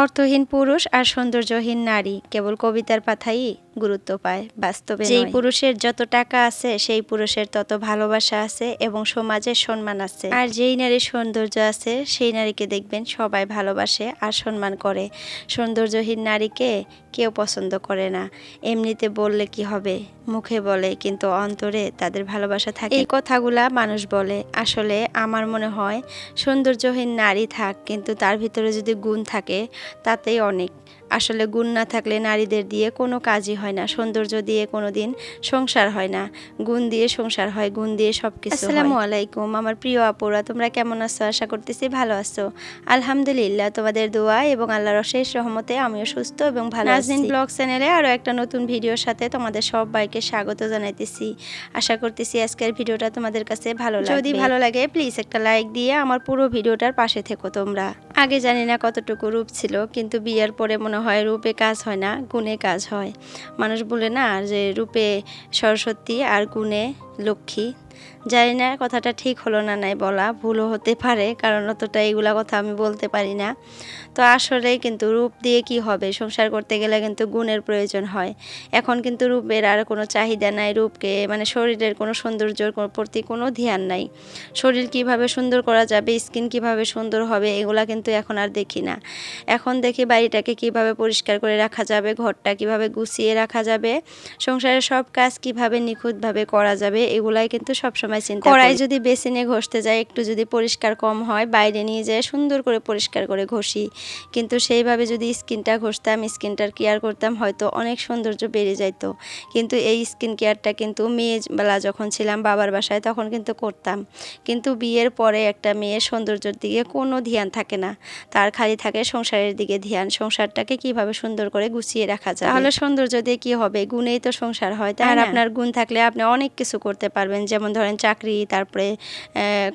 অর্থহীন পুরুষ আর সৌন্দর্যহীন নারী কেবল কবিতার পাথাই গুরুত্ব পায় বাস্তবে যেই পুরুষের যত টাকা আছে সেই পুরুষের তত ভালোবাসা আছে এবং সমাজের সম্মান আছে। আর যেই নারীর সৌন্দর্য আছে সেই নারীকে দেখবেন সবাই ভালোবাসে আর সম্মান করে। সৌন্দর্যহীন নারীকে কেউ পছন্দ করে না। এমনিতে বললে কি হবে? মুখে বলে কিন্তু অন্তরে তাদের ভালোবাসা থাকে। এই কথাগুলা মানুষ বলে। আসলে আমার মনে হয় সৌন্দর্যহীন নারী থাক কিন্তু তার ভিতরে যদি গুণ থাকে তাতেই অনেক। আসলে গুণ না থাকলে নারীদের দিয়ে কোনো কাজই হয় না সৌন্দর্য দিয়ে কোনো দিন সংসার হয় না। গুণ দিয়ে সংসার হয় গুণ দিয়ে সব কিছু আসসালামু আলাইকুম আমার প্রিয় আপুরা তোমরা কেমন আছো? আশা করতেছি ভালো আছো। আলহামদুলিল্লাহ তোমাদের দোয়া এবং আল্লাহর অশেষ রহমতে আমিও সুস্থ এবং ভালো নাজনীন ব্লগ চ্যানেলে আরও একটা নতুন ভিডিওর সাথে তোমাদের সব সবাইকে স্বাগত জানাইতেছি। আশা করতেছি আজকের ভিডিওটা তোমাদের কাছে ভালো লাগবে। যদি ভালো লাগে প্লিজ একটা লাইক দিয়ে আমার পুরো ভিডিওটার পাশে থেকো তোমরা। আগে জানি না কতটুকু রূপ ছিল কিন্তু বিয়ের পরে মনে হয়, রূপে কাজ হয় না, গুণে কাজ হয়। মানুষ বলে না যে রূপে সরস্বতী আর গুণে লক্ষ্মী। জানি না কথাটা ঠিক হলো না নাই বলা, ভুলও হতে পারে, কারণ অতটা এগুলা কথা আমি বলতে পারি না। তো আসলেই কিন্তু রূপ দিয়ে কি হবে? সংসার করতে গেলে কিন্তু গুণের প্রয়োজন হয়। এখন কিন্তু রূপের আর কোনো চাহিদা নাই, রূপকে মানে শরীরের কোনো সৌন্দর্যর প্রতি কোনো ধ্যান নাই। শরীর কীভাবে সুন্দর করা যাবে, স্কিন কীভাবে সুন্দর হবে, এগুলা কিন্তু এখন আর দেখি না। এখন দেখি বাড়িটাকে কীভাবে পরিষ্কার করে রাখা যাবে, ঘরটা কীভাবে গুছিয়ে রাখা যাবে, সংসারের সব কাজ কীভাবে নিখুঁতভাবে করা যাবে, এগুলাই কিন্তু সবসময় চিন্তা কড়াই যদি বেসিনে ঘষতে যায় একটু যদি পরিষ্কার কম হয় বাইরে নিয়ে যায় সুন্দর করে পরিষ্কার করে ঘষি। কিন্তু সেইভাবে যদি স্কিনটা ঘষতাম স্কিনটার কেয়ার করতাম হয়তো অনেক সৌন্দর্য বেড়ে যাইতো। কিন্তু এই স্কিন কেয়ারটা কিন্তু মেয়েবেলা যখন ছিলাম বাবার বাসায় তখন কিন্তু করতাম। কিন্তু বিয়ের পরে একটা মেয়ের সৌন্দর্যের দিকে কোনো ধ্যান থাকে না। তার খালি থাকে সংসারের দিকে ধ্যান। সংসারটাকে কীভাবে সুন্দর করে গুছিয়ে রাখা যায় তাহলে সৌন্দর্য দিয়ে কি হবে? গুণেই তো সংসার হয় তাই আপনার গুণ থাকলে আপনি অনেক কিছু করতে পারবেন। যেমন ধরেন চাকরি তারপরে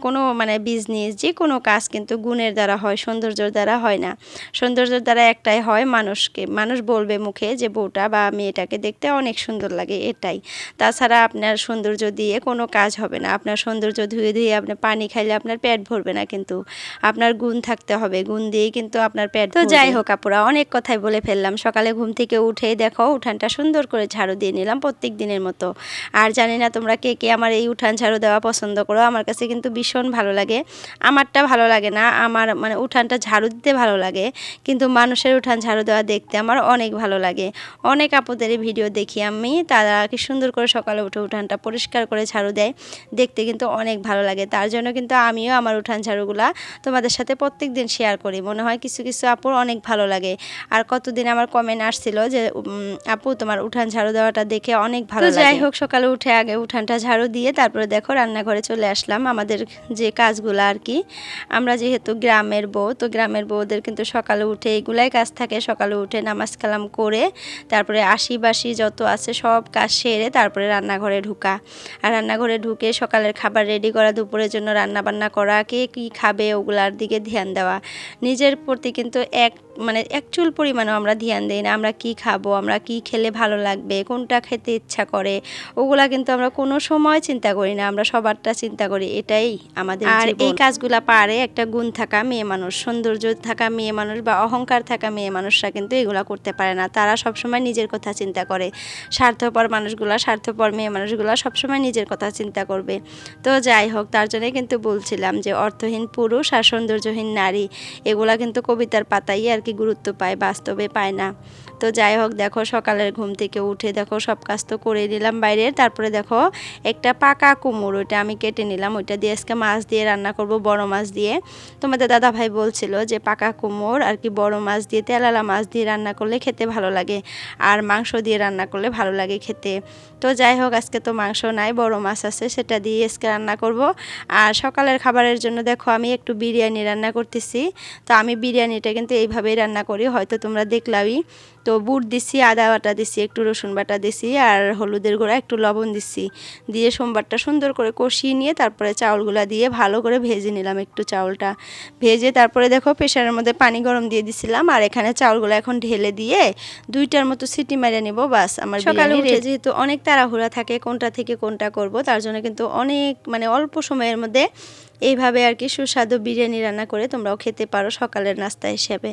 কোনো মানে বিজনেস যে কোনো কাজ কিন্তু গুণের দ্বারা হয় সৌন্দর্যের দ্বারা হয় না। সৌন্দর্যের দ্বারা একটাই হয় মানুষকে মানুষ বলবে মুখে যে বউটা বা মেয়েটাকে দেখতে অনেক সুন্দর লাগে এটাই। তাছাড়া আপনার সৌন্দর্য দিয়ে কোনো কাজ হবে না। আপনার সৌন্দর্য ধুয়ে ধুয়ে আপনার পানি খাইলে আপনার পেট ভরবে না কিন্তু। আপনার গুণ থাকতে হবে গুণ দিয়েই কিন্তু আপনার পেট তো যাই হোক আপুরা অনেক কথাই বলে ফেললাম। সকালে ঘুম থেকে উঠে দেখো উঠানটা সুন্দর করে ঝাড়ু দিয়ে নিলাম প্রত্যেক দিনের মতো। আর জানি না তোমরা কে কে আমার এই উঠান ঝাড়ু দেওয়া পছন্দ করো। আমার কাছে কিন্তু ভীষণ ভালো লাগে। আমারটা ভালো লাগে না। আমার মানে উঠানটা ঝাড়ু দিতে ভালো লাগে। কিন্তু মানুষের উঠান ঝাড়ু দেওয়া দেখতে আমার অনেক ভালো লাগে। অনেক আপুদের ভিডিও দেখি আমি। তারা কি সুন্দর করে সকালে উঠে উঠানটা পরিষ্কার করে ঝাড়ু দেয়। দেখতে কিন্তু অনেক ভালো লাগে। তার জন্য কিন্তু আমিও আমার উঠান ঝাড়ুগুলা তোমাদের সাথে প্রত্যেক দিন শেয়ার করি। মনে হয় কিছু কিছু আপুর অনেক ভালো লাগে। আর কতদিন আমার কমেন্ট আসছিল যে আপু তোমার উঠান ঝাড়ু দেওয়াটা দেখে অনেক ভালো যাই হোক সকালে উঠে আগে উঠানটা ঝাড়ু দিয়ে তারপরে দেখো রান্নাঘরে চলে আসলাম। আমাদের যে কাজগুলো আর কি, আমরা যেহেতু গ্রামের বউ, তো গ্রামের বউদের কিন্তু সকালে উঠে এগুলাই কাজ থাকে। সকালে উঠে নামাজ কালাম করে, তারপরে আশি বাসি যত আছে সব কাজ সেরে তারপরে রান্নাঘরে ঢুকা। আর রান্নাঘরে ঢুকে সকালের খাবার রেডি করা, দুপুরের জন্য রান্নাবান্না করা, কে কী খাবে ওগুলার দিকে ধ্যান দেওয়া। নিজের প্রতি কিন্তু এক মানে একচুল পরিমাণও আমরা ধ্যান দিই না আমরা কি খাব আমরা কি খেলে ভালো লাগবে কোনটা খেতে ইচ্ছা করে ওগুলা কিন্তু আমরা কোনো সময় চিন্তা করি না আমরা সবারটা চিন্তা করি এটাই আমাদের আর এই কাজগুলা পারে একটা গুণ থাকা মেয়ে মানুষ সৌন্দর্য থাকা মেয়ে মানুষ বা অহংকার থাকা মেয়ে মানুষরা কিন্তু এগুলা করতে পারে না তারা সবসময় নিজের কথা চিন্তা করে স্বার্থপর মানুষগুলা স্বার্থপর মেয়ে মানুষগুলা সবসময় নিজের কথা চিন্তা করবে। তো যাই হোক তার জন্যই কিন্তু বলছিলাম যে অর্থহীন পুরুষ আর সৌন্দর্যহীন নারী এগুলা কিন্তু কবিতার পাতাই আর কি গুরুত্ব পায় বাস্তবে পায় না। তো যাই হোক, দেখো সকালের ঘুম থেকে উঠে দেখো সব কাজ তো করে নিলাম বাইরের। তারপরে দেখো একটা পাকা কুমড় ওইটা আমি কেটে নিলাম। ওইটা দিয়ে আজকে মাছ দিয়ে রান্না করব, বড় মাছ দিয়ে। তোমাদের দাদা ভাই বলছিল যে পাকা কুমড় আর কি বড় মাছ দিয়ে, তেলালা মাছ দিয়ে রান্না করলে খেতে ভালো লাগে আর মাংস দিয়ে রান্না করলে ভালো লাগে খেতে। তো যাই হোক, আজকে তো মাংস নাই, বড় মাছ আছে, সেটা দিয়ে আজকে রান্না করব। আর সকালের খাবারের জন্য দেখো আমি একটু বিরিয়ানি রান্না করতেছি। তো আমি বিরিয়ানিটা কিন্তু এইভাবেই রান্না করি, হয়তো তোমরা দেখলামই। তো বুট দিছি আদা বাটা দিছি একটু রসুন বাটা দিছি আর হলুদের গুঁড়া একটু লবণ দিছি। দিয়ে সোমবারটা সুন্দর করে কষিয়ে নিয়ে তারপরে চাউলগুলা দিয়ে ভালো করে ভেজে নিলাম একটু চাউলটা। ভেজে তারপরে দেখো প্রেশারের মধ্যে পানি গরম দিয়ে দিছিলাম আর এখানে চাউলগুলো এখন ঢেলে দিয়ে দুইটার মতো সিটি মেরে নিব বাস। আমার সকালে উঠে যেহেতু অনেক তাড়াহুড়া থাকে কোনটা থেকে কোনটা করব তার জন্য কিন্তু অনেক মানে অল্প সময়ের মধ্যে এইভাবে আর কি সুস্বাদু বিরিয়ানি রান্না করে তোমরাও খেতে পারো সকালের নাস্তা হিসেবে।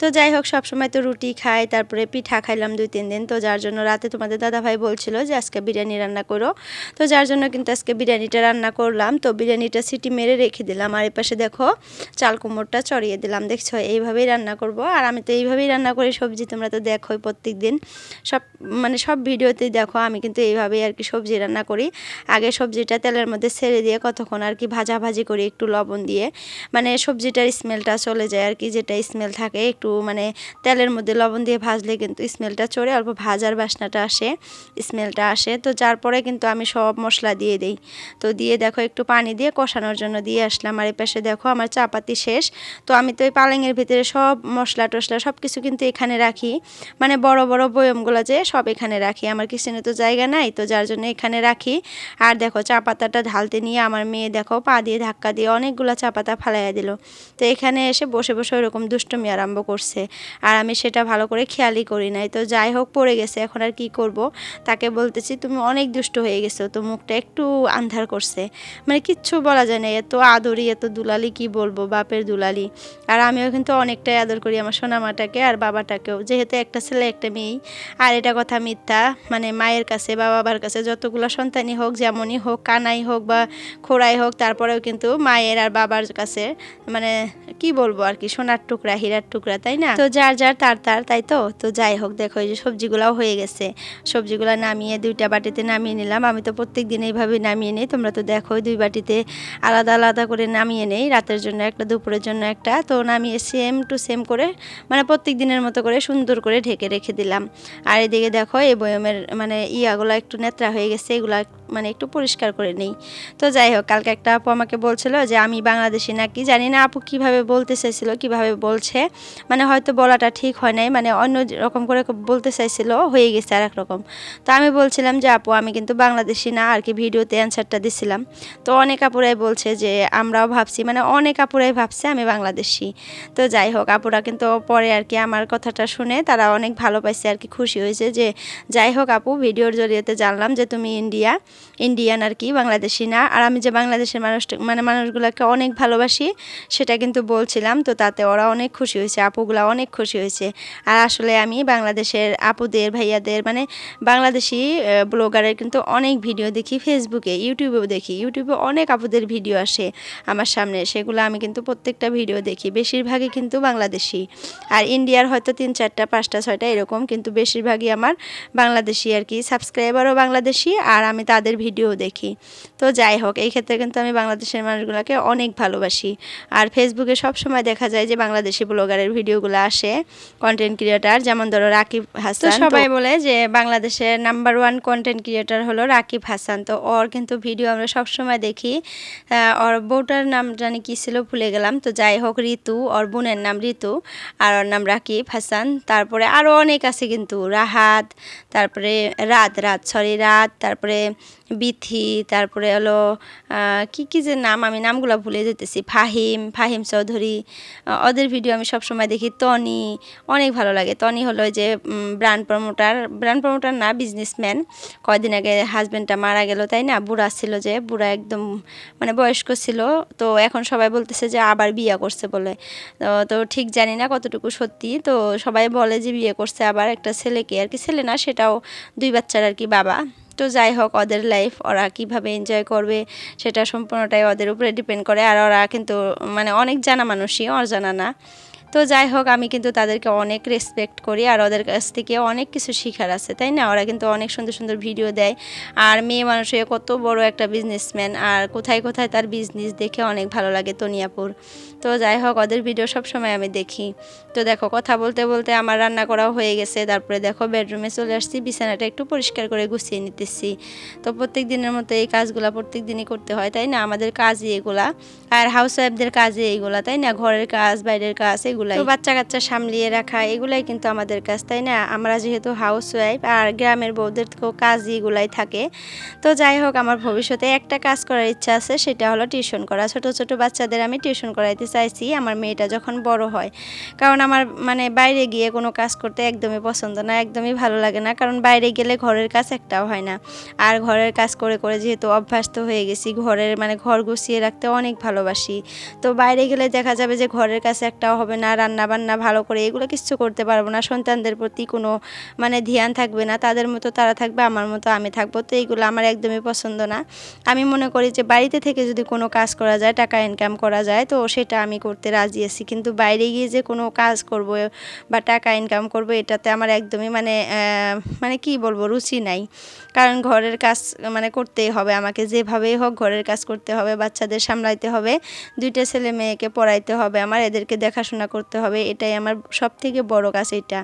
তো যাই হোক, সবসময় তো রুটি খাই, তারপরে পিঠা খাইলাম দুই, তিন দিন। তো যার জন্য রাতে তোমাদের দাদাভাই বলছিল যে, আজকে বিরিয়ানি রান্না করো। তো যার জন্য কিন্তু আজকে বিরিয়ানিটা রান্না করলাম। তো বিরিয়ানিটা সিটি মেরে রেখে দিলাম। আর এপাশে দেখো, চাল কুমড়টা চড়িয়ে দিলাম। দেখছ? এইভাবেই রান্না করব। আর আমি তো এইভাবেই রান্না করি, সবজি তোমরা তো দেখোই প্রত্যেক দিন সব মানে সব ভিডিওতেই দেখো, আমি কিন্তু এইভাবেই আর কি সবজি রান্না করি। আগে সবজিটা তেলের মধ্যে ছেড়ে দিয়ে কতক্ষণ আর কি ভাজা ভাজি করি একটু লবণ দিয়ে মানে সবজিটার স্মেলটা চলে যায় আর কি, যেটা স্মেল থাকে একটু মানে তেলের মধ্যে লবণ দিয়ে ভাজলে কিন্তু স্মেলটা চড়ে, অল্প ভাজার বাসনাটা আসে, স্মেলটা আসে। তো যার পরে কিন্তু আমি সব মশলা দিয়ে দিই। তো দিয়ে দেখো একটু পানি দিয়ে কষানোর জন্য দিয়ে আসলাম। আর এই পাশে দেখো আমার চাপাতি শেষ। তো আমি তো ওই পালেঙের ভিতরে সব মশলা টশলা সব কিছু কিন্তু এখানে রাখি। মানে বড় বড় বয়মগুলো যে সব এখানে রাখি। আমার কিচেনে তো জায়গা নাই, তো যার জন্য এখানে রাখি। আর দেখো চা পাতাটা ঢালতে নিয়ে আমার মেয়ে দেখো পা দিয়ে ধাক্কা দিয়ে অনেকগুলো চা পাতা ফালাইয়া দিল। তো এখানে এসে বসে বসে ওরকম দুষ্টমি আরম্ভ করছে। আর আমি সেটা ভালো করে খেয়ালই করি নাই। তো যাই হোক, পড়ে গেছে। এখন আর কি করব? তাকে বলতেছি, তুমি অনেক দুষ্ট হয়ে গেছো। তো মুখটা একটু আন্ধার করছে। মানে কিচ্ছু বলা যায় না, এত আদরি, এত দুলালি, কি বলব, বাপের দুলালি। আর আমিও কিন্তু অনেকটাই আদর করি আমার সোনামাটাকে আর বাবাটাকেও। যেহেতু একটা ছেলে, একটা মেয়েই আর এটা কথা মিথ্যা। মানে মায়ের কাছে বা বাবার কাছে যতগুলো সন্তানই হোক, যেমনই হোক, কানাই হোক বা খোড়াই হোক, তারপরেও কিন্তু মায়ের আর বাবার কাছে মানে কি বলব আর কি, সোনার টুকরা, হীরার টুকরা, তাই না? তো যার যার তার তার, তাই তো? তো যাই হোক, দেখো এই যে সবজিগুলাও হয়ে গেছে। সবজিগুলো নামিয়ে দুইটা বাটিতে নামিয়ে নিলাম। আমি তো প্রত্যেক দিন এইভাবে নামিয়ে নিই, তোমরা তো দেখো দুই বাটিতে আলাদা আলাদা করে নামিয়ে নেই। রাতের জন্য একটা, দুপুরের জন্য একটা। তো নামিয়ে সেম টু সেম করে মানে প্রত্যেক দিনের মতো করে সুন্দর করে ঢেকে রেখে দিলাম। আর এদিকে দেখো এই বয়মের মানে ইয়াগুলো একটু নেত্রা হয়ে গেছে, এগুলা মানে একটু পরিষ্কার করে নেই। তো যাই হোক, কালকে একটা আপু আমাকে বলছিল যে, আমি বাংলাদেশি নাকি? জানি না আপু কীভাবে বলতে চাইছিল, কীভাবে বলছে। মানে হয়তো বলাটা ঠিক হয় নাই মানে অন্য রকম করে বলতে চাইছিল, হয়ে গেছে আর রকম তো আমি বলছিলাম যে, আপু, আমি কিন্তু বাংলাদেশি না, আর কি ভিডিওতে অ্যান্সারটা দিছিলাম। তো অনেক আপুরাই বলছে যে, আমরাও ভাবছি মানে অনেক আপুরাই ভাবছে আমি বাংলাদেশি। তো যাই হোক, আপুরা কিন্তু পরে আর কি আমার কথাটা শুনে তারা অনেক ভালো পাইছে আর কি, খুশি হয়েছে যে, যাই হোক আপু, ভিডিওর জরিয়েতে জানলাম যে তুমি ইন্ডিয়া। ইন্ডিয়ান আর কি, বাংলাদেশি না। আর আমি যে বাংলাদেশের মানুষ মানে মানুষগুলোকে অনেক ভালোবাসি, সেটা কিন্তু বলছিলাম। তো তাতে ওরা অনেক খুশি হয়েছে, আপুগুলা অনেক খুশি হয়েছে। আর আসলে আমি বাংলাদেশের আপুদের, ভাইয়াদের মানে বাংলাদেশি ব্লগারের কিন্তু অনেক ভিডিও দেখি ফেসবুকে ইউটিউবেও দেখি। ইউটিউবে অনেক আপুদের ভিডিও আসে আমার সামনে। সেগুলো আমি কিন্তু প্রত্যেকটা ভিডিও দেখি। বেশিরভাগই কিন্তু বাংলাদেশি। আর ইন্ডিয়ার হয়তো তিন চারটা, পাঁচটা, ছয়টা এরকম, কিন্তু বেশিরভাগই আমার বাংলাদেশি আর কি। সাবস্ক্রাইবারও বাংলাদেশি, আর আমি তাদের ভিডিও দেখি। তো যাই হোক এই ক্ষেত্রে কিন্তু আমি বাংলাদেশের মানুষগুলোকে অনেক ভালোবাসি। আর ফেসবুকে সব সময় দেখা যায় যে বাংলাদেশি ব্লগারের ভিডিওগুলো আসে কন্টেন্ট ক্রিয়েটার যেমন ধরো রাকিব হাসান। সবাই বলে যে বাংলাদেশের নাম্বার ওয়ান কন্টেন্ট ক্রিয়েটার হলো রাকিব হাসান। তো ওর কিন্তু ভিডিও আমরা সব সময় দেখি ওর বউটার নাম জানি কি ছিল ভুলে গেলাম। তো যাই হোক ঋতু ওর বোনের নাম ঋতু আর ওর নাম রাকিব হাসান। তারপরে আরও অনেক আছে কিন্তু রাহাত তারপরে রাত রাত সরি রাত তারপরে বিথি, তারপরে হলো কি কি যে নাম, আমি নামগুলো ভুলে যেতেছি ফাহিম ফাহিম চৌধুরী ওদের ভিডিও আমি সবসময় দেখি। টনি অনেক ভালো লাগে। টনি হলো যে ব্র্যান্ড প্রমোটার ব্র্যান্ড প্রমোটার না বিজনেসম্যান কয়দিন আগে হাজব্যান্ডটা মারা গেল, তাই না? বুড়া ছিল যে, বুড়া একদম মানে বয়স্ক ছিল। তো এখন সবাই বলতেছে যে, আবার বিয়ে করছে বলে। তো ঠিক জানি না কতটুকু সত্যি। তো সবাই বলে যে, বিয়ে করছে আবার একটা ছেলেকে। আর কি ছেলে না, সেটাও দুই বাচ্চার আর কি বাবা। তো যাই হোক, ওদের লাইফ ওরা কীভাবে এনজয় করবে সেটা সম্পূর্ণটাই ওদের উপরে ডিপেন্ড করে। আর ওরা কিন্তু মানে অনেক জানা মানুষই, অজানা না। তো যাই হোক, আমি কিন্তু তাদেরকে অনেক রেসপেক্ট করি আর ওদের কাছ থেকে অনেক কিছু শেখার আছে, তাই না? ওরা কিন্তু অনেক সুন্দর সুন্দর ভিডিও দেয়। আর মেয়ে মানুষের কত বড় একটা বিজনেসম্যান আর কোথায় কোথায় তার বিজনেস দেখে অনেক ভালো লাগে তনিয়াপুর। তো যাই হোক, ওদের ভিডিও সব সময় আমি দেখি। তো দেখো, কথা বলতে বলতে আমার রান্না করাও হয়ে গেছে। তারপরে দেখো বেডরুমে চলে আসছি, বিছানাটা একটু পরিষ্কার করে গুছিয়ে নিতেছি। তো প্রত্যেক দিনের মতো এই কাজগুলো প্রত্যেক দিনই করতে হয়, তাই না? আমাদের কাজই এগুলা। আর হাউস ওয়াইফদের কাজে এইগুলা, তাই না? ঘরের কাজ, বাইরের কাজ, এগুলো এগুলাই। তো বাচ্চা কাচ্চা সামলিয়ে রাখা, এগুলাই কিন্তু আমাদের কাজ, তাই না? আমরা যেহেতু হাউস ওয়াইফ আর গ্রামের বউদের তো কাজ এগুলাই থাকে। তো যাই হোক, আমার ভবিষ্যতে একটা কাজ করার ইচ্ছা আছে, সেটা হলো টিউশন করা। ছোট ছোট বাচ্চাদের আমি টিউশন করাইতে চাইছি, আমার মেয়েটা যখন বড় হয়। কারণ আমার মানে বাইরে গিয়ে কোনো কাজ করতে একদমই পছন্দ না, একদমই ভালো লাগে না। কারণ বাইরে গেলে ঘরের কাজ একটাও হয় না। আর ঘরের কাজ করে করে যেহেতু অভ্যস্ত হয়ে গেছি, ঘরের মানে ঘর গুছিয়ে রাখতে অনেক ভালোবাসি। তো বাইরে গেলে দেখা যাবে যে ঘরের কাছে একটাও হবে না রান্না বান্না ভালো করে এগুলো কিছু করতে পারব না। সন্তানদের প্রতি কোনো মানে ধ্যান থাকবে না, তাদের মতো তারা থাকবে, আমার মতো আমি থাকব। তো এইগুলো আমার একদমই পছন্দ না। আমি মনে করি যে বাড়িতে থেকে যদি কোনো কাজ করা যায়, টাকা ইনকাম করা যায়, তো সেটা আমি করতে রাজি আছি। কিন্তু বাইরে গিয়ে যে কোনো কাজ করব বা টাকা ইনকাম করব, এটাতে আমার একদমই মানে মানে কি বলব, রুচি নাই। কারণ ঘরের কাজ মানে করতেই হবে, আমাকে যেভাবেই হোক ঘরের কাজ করতে হবে, বাচ্চাদের সামলাইতে হবে, দুইটা ছেলে মেয়েকে পড়াইতে হবে, আমার এদেরকে দেখাশোনা করতে হবে এটাই আমার সব থেকে বড় কাজ এটা।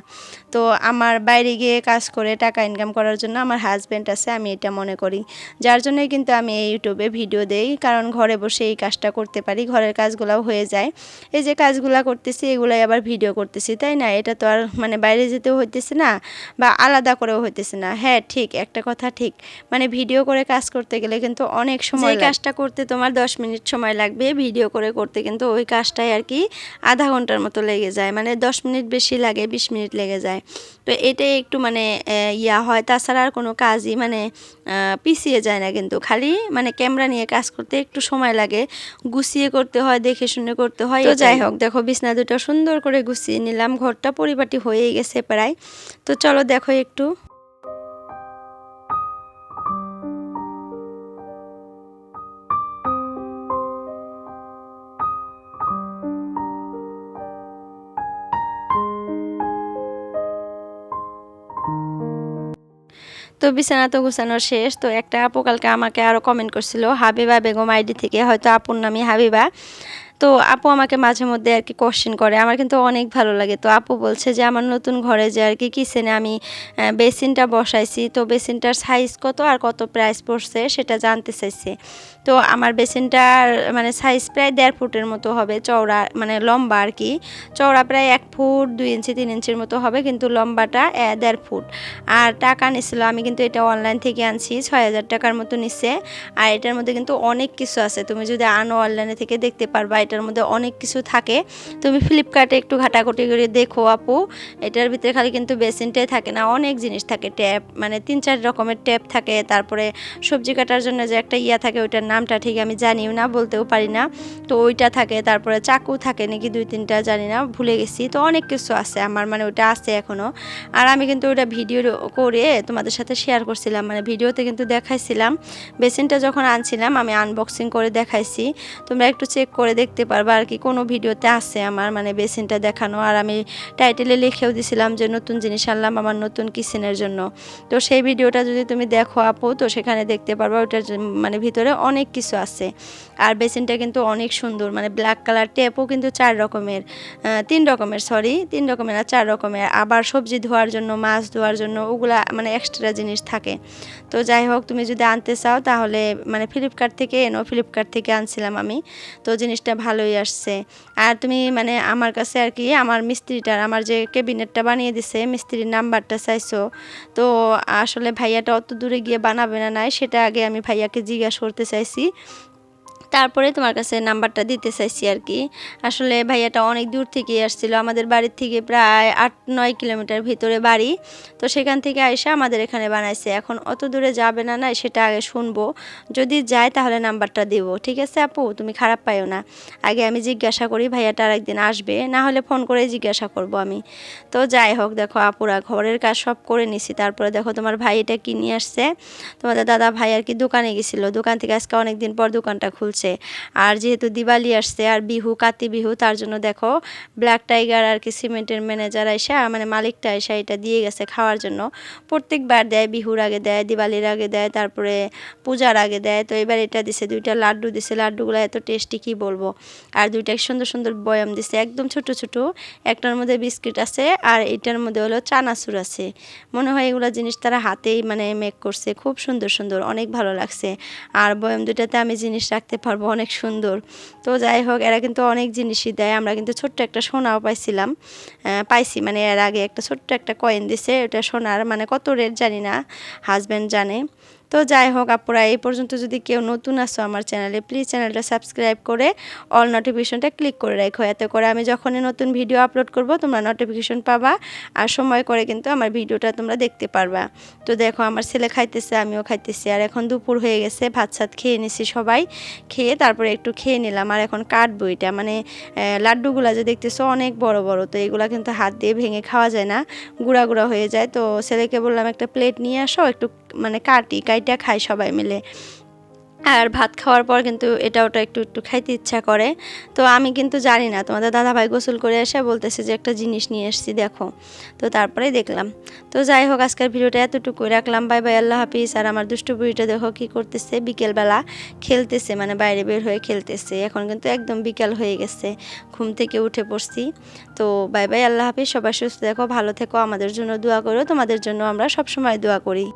তো আমার বাইরে গিয়ে কাজ করে টাকা ইনকাম করার জন্য আমার হাজব্যান্ড আছে আমি এটা মনে করি। যার জন্যই কিন্তু আমি এই ইউটিউবে ভিডিও দেই কারণ ঘরে বসে এই কাজটা করতে পারি ঘরের কাজগুলোও হয়ে যায়। এই যে কাজগুলো করতেছি এগুলাই আবার ভিডিও করতেছি তাই না? এটা তো আর মানে বাইরে যেতেও হইতেছে না বা আলাদা করেও হইতেছে না। হ্যাঁ ঠিক একটা কথা ঠিক। মানে ভিডিও করে কাজ করতে গেলে কিন্তু অনেক সময় কাজটা করতে তোমার দশ মিনিট সময় লাগবে ভিডিও করে করতে কিন্তু ওই কাজটাই আর কি আধা ঘণ্টার মতো লেগে যায় মানে দশ মিনিট বেশি লাগে বিশ মিনিট লেগে যায়। তো এটাই একটু মানে ইয়া হয়। তাছাড়া আর কোনো কাজই মানে পিছিয়ে যায় না কিন্তু। খালি মানে ক্যামেরা নিয়ে কাজ করতে একটু সময় লাগে। গুছিয়ে করতে হয় দেখে শুনে করতে হয়। তো যাই হোক দেখো বিছনা দুটো সুন্দর করে গুছিয়ে নিলাম। ঘরটা পরিপাটি হয়ে গেছে প্রায়। তো চলো দেখো একটু। তো বিছানা তো গুছানো শেষ, তো একটা আপু কালকে আমাকে আরও কমেন্ট করছিল, হাবিবা বেগম আইডি থেকে হয়তো আপুর নামই হাবিবা। তো আপু আমাকে মাঝে মধ্যে আর কি কোশ্চেন করে। আমার কিন্তু অনেক ভালো লাগে। তো আপু বলছে যে, আমার নতুন ঘরে যে আর কি কিচেনে আমি বেসিনটা বসাইছি, তো বেসিনটার সাইজ কত আর কত প্রাইস পড়ছে সেটা জানতে চাইছে। তো আমার বেসিনটার মানে সাইজ প্রায় দেড় ফুটের মতো হবে, চওড়া মানে লম্বা আর কি চওড়া প্রায় এক ফুট, দুই ইঞ্চি, তিন ইঞ্চির মতো হবে, কিন্তু লম্বাটা দেড় ফুট। আর টাকা নিছিল, আমি কিন্তু এটা অনলাইন থেকে আনছি, ছয় হাজার টাকার মতো নিচ্ছে আর এটার মধ্যে কিন্তু অনেক কিছু আছে। তুমি যদি আনো অনলাইনে থেকে দেখতে পারবা এটার মধ্যে অনেক কিছু থাকে। তুমি ফ্লিপকার্টে একটু ঘাটাঘুটি করে দেখো আপু, এটার ভিতরে খালি কিন্তু বেসিনটাই থাকে না, অনেক জিনিস থাকে। ট্যাপ মানে তিন চার রকমের ট্যাপ থাকে, তারপরে সবজি কাটার জন্য যে একটা ইয়া থাকে, ওইটার নামটা ঠিক আমি জানিও না, বলতেও পারি না। তো ওইটা থাকে, তারপরে চাকু থাকে নাকি দুই তিনটা জানি না, ভুলে গেছি। তো অনেক কিছু আছে আমার মানে ওইটা আছে এখনও আর আমি কিন্তু ওইটা ভিডিও করে তোমাদের সাথে শেয়ার করছিলাম মানে ভিডিওতে কিন্তু দেখাইছিলাম। বেসিনটা যখন আনছিলাম, আমি আনবক্সিং করে দেখাইছি। তোমরা একটু চেক করে দেখতে পারবা আর কি, কোনো ভিডিওতে আছে আমার মানে বেসিনটা দেখানো। আর আমি টাইটেলে লিখেও দিছিলাম যে নতুন জিনিস আনলাম আমার নতুন কিচেনের জন্য। তো সেই ভিডিওটা যদি তুমি দেখো আপু, তো সেখানে দেখতে পারবা ওটার মানে ভিতরে অনেক কিছু আছে। আর বেসিনটা কিন্তু অনেক সুন্দর মানে ব্ল্যাক কালার টেপও কিন্তু চার রকমের তিন রকমের, সরি, তিন রকমের আর চার রকমের। আবার সবজি ধোয়ার জন্য, মাছ ধোয়ার জন্য ওগুলা মানে এক্সট্রা জিনিস থাকে। তো যাই হোক, তুমি যদি আনতে চাও তাহলে মানে ফ্লিপকার্ট থেকে এনো ফ্লিপকার্ট থেকে আনছিলাম আমি। তো জিনিসটা ভালোই আসছে। আর তুমি মানে আমার কাছে আর কি আমার মিস্ত্রিটার, আমার যে ক্যাবিনেটটা বানিয়ে দিছে, মিস্ত্রির নাম্বারটা চাইছো। তো আসলে ভাইয়াটা অত দূরে গিয়ে বানাবে না নাই, সেটা আগে আমি ভাইয়াকে জিজ্ঞাসা করতে চাইছি। তারপরে তোমার কাছে নাম্বারটা দিতে চাইছি আর কি। আসলে ভাইয়াটা অনেক দূর থেকে আসছিল, আমাদের বাড়ির থেকে প্রায় আট, নয় কিলোমিটার ভিতরে বাড়ি। তো সেখান থেকে আইসা আমাদের এখানে বানাইছে। এখন অত দূরে যাবে না না, সেটা আগে শুনব। যদি যায় তাহলে নাম্বারটা দেব। ঠিক আছে আপু? তুমি খারাপ পাইও না। আগে আমি জিজ্ঞাসা করি, ভাইয়াটা আরেকদিন আসবে। না হলে ফোন করে জিজ্ঞাসা করব আমি। তো যাই হোক, দেখো আপুরা ঘরের কাজ সব করে নিছি। তারপরে দেখো তোমার ভাই এটা কিনে আসছে। তোমাদের দাদা ভাই আর কি দোকানে গেছিল। দোকান থেকে আজকে অনেকদিন পর দোকানটা খুলছে। চলছে আর যেহেতু দিওয়ালি আসছে আর বিহু, কাতি বিহু, তার জন্য দেখো ব্ল্যাক টাইগার আর কি সিমেন্টের ম্যানেজার এসে মানে মালিকটা এসে এটা দিয়ে গেছে খাওয়ার জন্য। প্রত্যেকবার দেয়, বিহুর আগে দেয়, দিওয়ালির আগে দেয়, তারপরে পূজার আগে দেয়। তো এবার এটা দিছে, দুইটা লাড্ডু দিছে। লাড্ডুগুলো এত টেস্টি কি বলব? আর দুইটা সুন্দর সুন্দর বয়াম দিছে, একদম ছোট ছোট। একটার মধ্যে বিস্কিট আছে আর এটার মধ্যে হলো চানাচুর আছে। মনে হয় এগুলো জিনিস তারা হাতেই মানে মেক করছে। খুব সুন্দর সুন্দর, অনেক ভালো লাগছে। আর বয়াম দুইটাতে আমি জিনিস রাখতে পারব, অনেক সুন্দর। তো যাই হোক এরা কিন্তু অনেক জিনিসই দেয়। আমরা কিন্তু ছোট্ট একটা সোনাও পাইছিলাম। পাইছি মানে এর আগে একটা ছোট্ট একটা কয়েন দিছে। ওটা সোনার মানে কত রেট জানি না হাজব্যান্ড জানে। তো যাই হোক আপুরা, এই পর্যন্ত যদি কেউ নতুন আসো আমার চ্যানেলে প্লিজ চ্যানেলটা সাবস্ক্রাইব করে অল নোটিফিকেশনটা ক্লিক করে রাখো। এতে করে আমি যখনই নতুন ভিডিও আপলোড করব, তোমরা নোটিফিকেশন পাবা আর সময় করে কিন্তু আমার ভিডিওটা তোমরা দেখতে পারবা। তো দেখো, আমার ছেলে খাইতেছে, আমিও খাইতেছি। আর এখন দুপুর হয়ে গেছে, ভাত সাত খেয়ে নিছি সবাই। খেয়ে তারপরে একটু খেয়ে নিলাম। আর এখন কাটবো এটা। মানে লাড্ডুগুলা যে দেখতেছো অনেক বড় বড়। তো এগুলা কিন্তু হাত দিয়ে ভেঙে খাওয়া যায় না। গুঁড়া গুঁড়া হয়ে যায়। তো ছেলেকে বললাম, একটা প্লেট নিয়ে আসো, একটু মানে কাটি। কাটি কাইটা খাই সবাই মিলে। আর ভাত খাওয়ার পর কিন্তু এটা ওটা একটু একটু খাইতে ইচ্ছা করে। তো আমি কিন্তু জানি না, তোমাদের দাদা ভাই গোসল করে এসে বলতেছে যে একটা জিনিস নিয়ে এসেছি, দেখো। তো তারপরে দেখলাম। তো যাই হোক, আজকের ভিডিওটা এতটুকুই রাখলাম। বাই বাই, আল্লাহ হাফিজ। আর আমার দুষ্টু বুড়িটা দেখো কি করতেছে, বিকেলবেলা খেলতেছে মানে বাইরে বের হয়ে খেলতেছে। এখন কিন্তু একদম বিকেল হয়ে গেছে, ঘুম থেকে উঠে পড়ছি। তো বাই বাই, আল্লাহ হাফিজ। সবাই সুস্থ দেখো ভালো থেকো। আমাদের জন্য দোয়া করো। তোমাদের জন্য আমরা সবসময় দোয়া করি।